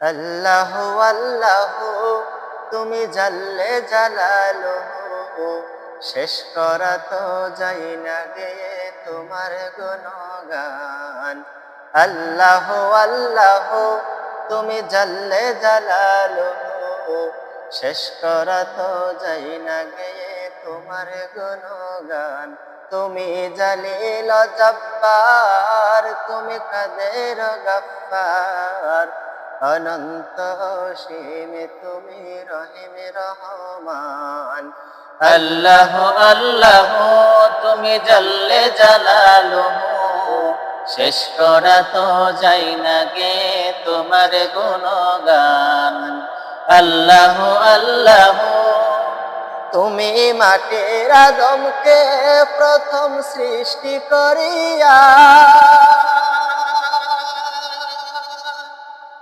আল্লাহ আল্লাহ, তুমি জাল্লে জালালো শেষ করা তো যাই না গে তোমার গুণগান। আল্লাহ আল্লাহ, তুমি জাল্লে জালালো শেষ করা তো যাই না গে তোমার গুণগান। তুমি জালিল জব্বার, তুমি কাদের গফার অনন্ত সীম তুমি রহিম রহমান। আল্লাহ আল্লাহ তুমি জল্লে জালালু শেষ করা তো যাই না গে তোমার গুণগান। আল্লাহ আল্লাহ তুমি মাটির আদমকে প্রথম সৃষ্টি করিয়া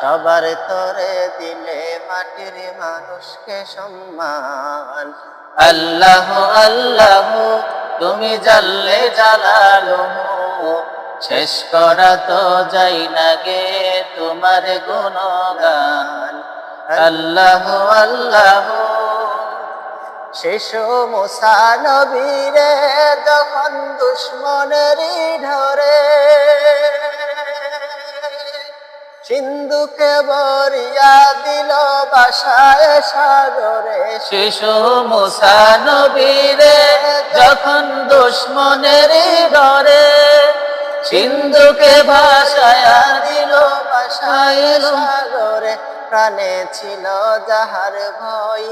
সবার তরে দিলে মাটির মানুষকে সম্মান। আল্লাহ আল্লাহ, তুমি জাল্লে জালালু। শেষ করা তো যাই না গে তোমার গুণগান। আল্লাহ আল্লাহ, শিশু মুসা নবীরে যখন দুশ্মনেরই ধরে সিন্ধুকে বরিয়া দিল বাসায় সাগরে। শিশু মুসা নবীরে যখন দুশ্মনের ডরে সিন্ধুকে ভাসায়া দিল বাসায় সাগরে। প্রাণে ছিল যাহার ভয়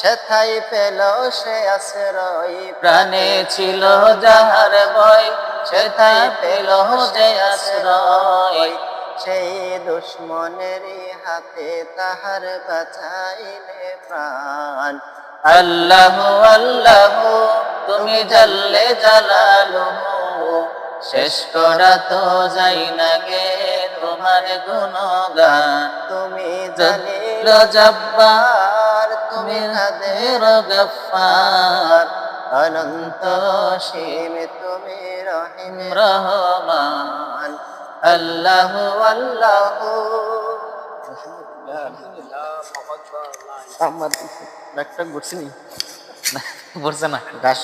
সেথাই পেল সে আশ্রয়। প্রাণে ছিল যাহার ভয় সেথাই পেল সে আশ্রয়। সেই দুশ্মনেরই হাতে তাহার বাঁচাইলে প্রাণ। আল্লাহ আল্লাহ, তুমি জাল্লে জালালু শেষ করা তো যাই না গে তোমার গুণগান। তুমি জালিল জব্বার তুমি কাদের গফার অনন্ত সীম তুমি রহিম রহমান। আল্লাহ আল্লাহ। ঘুরছিনি বলছে না। ঘাস